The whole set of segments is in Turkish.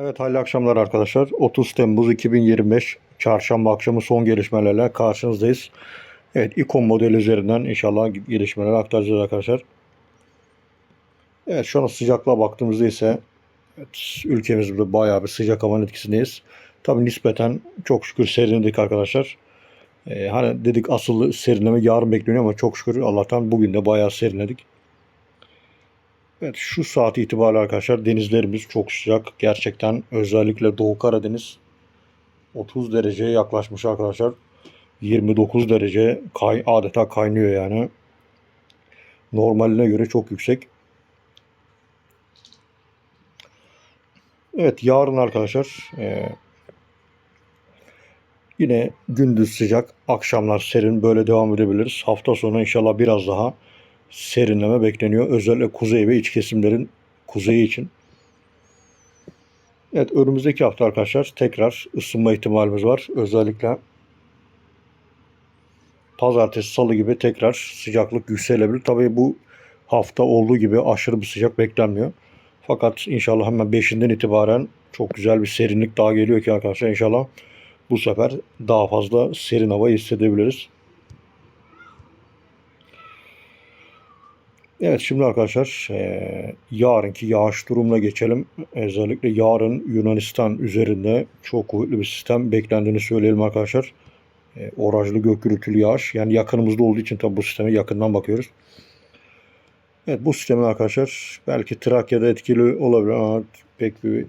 Evet hayırlı akşamlar arkadaşlar. 30 Temmuz 2025 Çarşamba akşamı son gelişmelerle karşınızdayız. Evet ikon modeli üzerinden inşallah gelişmeleri aktaracağız arkadaşlar. Evet şu an sıcaklığa baktığımızda ise evet, ülkemizde bayağı bir sıcak havanın etkisindeyiz. Tabi nispeten çok şükür serinledik arkadaşlar. Ee, hani dedik asıl serinleme yarın bekleniyor ama çok şükür Allah'tan bugün de bayağı serinledik. Evet şu saat itibariyle arkadaşlar denizlerimiz çok sıcak. Gerçekten özellikle Doğu Karadeniz 30 dereceye yaklaşmış arkadaşlar. 29 derece kay, adeta kaynıyor yani. Normaline göre çok yüksek. Evet yarın arkadaşlar e, yine gündüz sıcak, akşamlar serin böyle devam edebiliriz. Hafta sonu inşallah biraz daha serinleme bekleniyor. Özellikle kuzey ve iç kesimlerin kuzeyi için. Evet önümüzdeki hafta arkadaşlar tekrar ısınma ihtimalimiz var. Özellikle pazartesi, salı gibi tekrar sıcaklık yükselebilir. Tabii bu hafta olduğu gibi aşırı bir sıcak beklenmiyor. Fakat inşallah hemen 5'inden itibaren çok güzel bir serinlik daha geliyor ki arkadaşlar inşallah bu sefer daha fazla serin hava hissedebiliriz. Evet şimdi arkadaşlar eee, yarınki yağış durumuna geçelim. Özellikle yarın Yunanistan üzerinde çok kuvvetli bir sistem beklendiğini söyleyelim arkadaşlar. E, orajlı gök gürültülü yağış. Yani yakınımızda olduğu için tabi bu sisteme yakından bakıyoruz. Evet bu sistemin arkadaşlar belki Trakya'da etkili olabilir ama pek bir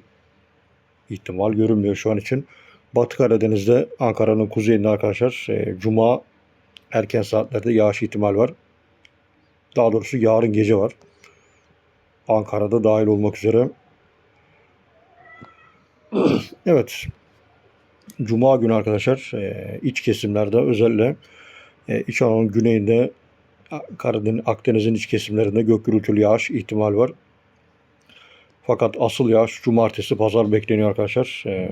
ihtimal görünmüyor şu an için. Batı Karadeniz'de Ankara'nın kuzeyinde arkadaşlar e, Cuma erken saatlerde yağış ihtimal var. Daha doğrusu yarın gece var. Ankara'da dahil olmak üzere. Evet. Cuma günü arkadaşlar e, iç kesimlerde özellikle e, İç Anadolu'nun güneyinde Karadeniz, Akdeniz'in iç kesimlerinde gök gürültülü yağış ihtimal var. Fakat asıl yağış cumartesi pazar bekleniyor arkadaşlar. E,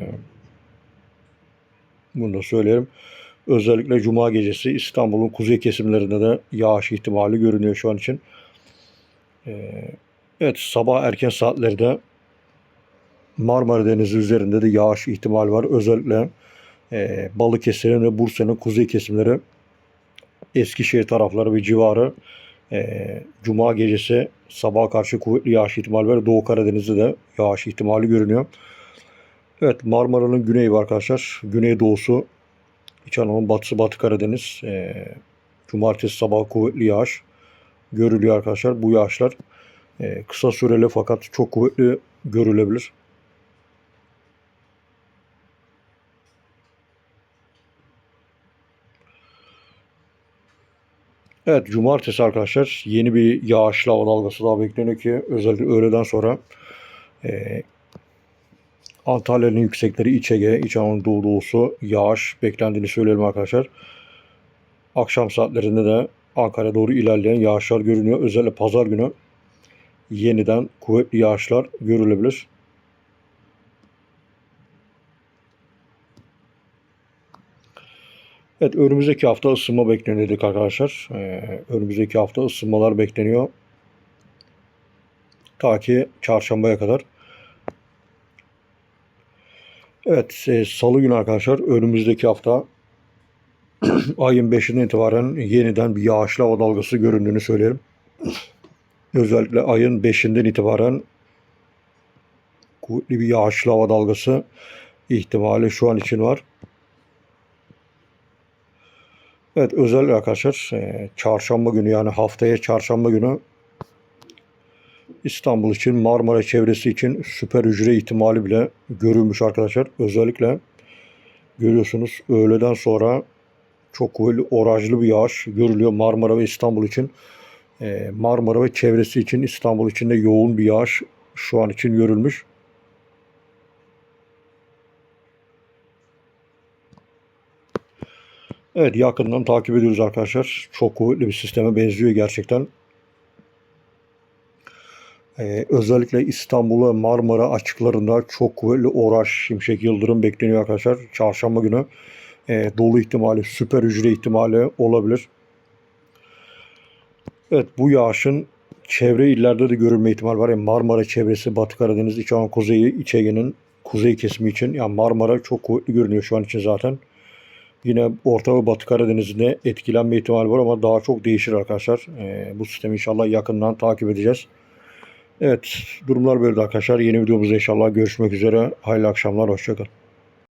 bunu da söyleyelim. Özellikle Cuma gecesi İstanbul'un kuzey kesimlerinde de yağış ihtimali görünüyor şu an için. Ee, evet sabah erken saatlerde Marmara Denizi üzerinde de yağış ihtimali var. Özellikle e, Balıkesir'in ve Bursa'nın kuzey kesimleri Eskişehir tarafları ve civarı e, Cuma gecesi sabaha karşı kuvvetli yağış ihtimali var. Doğu Karadeniz'de de yağış ihtimali görünüyor. Evet Marmara'nın güneyi var arkadaşlar. Güneydoğusu İç Anadolu, Batısı, Batı Karadeniz. E, cumartesi sabah kuvvetli yağış görülüyor arkadaşlar. Bu yağışlar e, kısa süreli fakat çok kuvvetli görülebilir. Evet cumartesi arkadaşlar yeni bir yağışlı hava dalgası daha bekleniyor ki özellikle öğleden sonra e, Antalya'nın yüksekleri İç Ege, İç Anadolu Doğusu yağış beklendiğini söyleyelim arkadaşlar. Akşam saatlerinde de Ankara doğru ilerleyen yağışlar görünüyor. Özellikle pazar günü yeniden kuvvetli yağışlar görülebilir. Evet önümüzdeki hafta ısınma bekleniyor arkadaşlar. Ee, önümüzdeki hafta ısınmalar bekleniyor. Ta ki çarşambaya kadar. Evet, e, salı günü arkadaşlar önümüzdeki hafta ayın 5'inden itibaren yeniden bir yağışlı hava dalgası göründüğünü söyleyelim. Özellikle ayın 5'inden itibaren kuvvetli bir yağışlı hava dalgası ihtimali şu an için var. Evet özellikle arkadaşlar e, çarşamba günü yani haftaya çarşamba günü İstanbul için Marmara çevresi için süper hücre ihtimali bile görülmüş arkadaşlar. Özellikle görüyorsunuz öğleden sonra çok kuvvetli orajlı bir yağış görülüyor Marmara ve İstanbul için. Ee, Marmara ve çevresi için İstanbul için de yoğun bir yağış şu an için görülmüş. Evet yakından takip ediyoruz arkadaşlar. Çok kuvvetli bir sisteme benziyor gerçekten. Ee, özellikle İstanbul'a Marmara açıklarında çok kuvvetli Oraş, Şimşek, Yıldırım bekleniyor arkadaşlar. Çarşamba günü e, dolu ihtimali, süper hücre ihtimali olabilir. Evet bu yağışın çevre illerde de görülme ihtimali var. Yani Marmara çevresi, Batı Karadeniz, İç Anadolu Kuzeyi, İç Ege'nin kuzey kesimi için. Yani Marmara çok kuvvetli görünüyor şu an için zaten. Yine Orta ve Batı Karadeniz'de etkilenme ihtimali var ama daha çok değişir arkadaşlar. Ee, bu sistemi inşallah yakından takip edeceğiz. Evet durumlar böyle arkadaşlar. Yeni videomuzda inşallah görüşmek üzere. Hayırlı akşamlar. Hoşçakalın.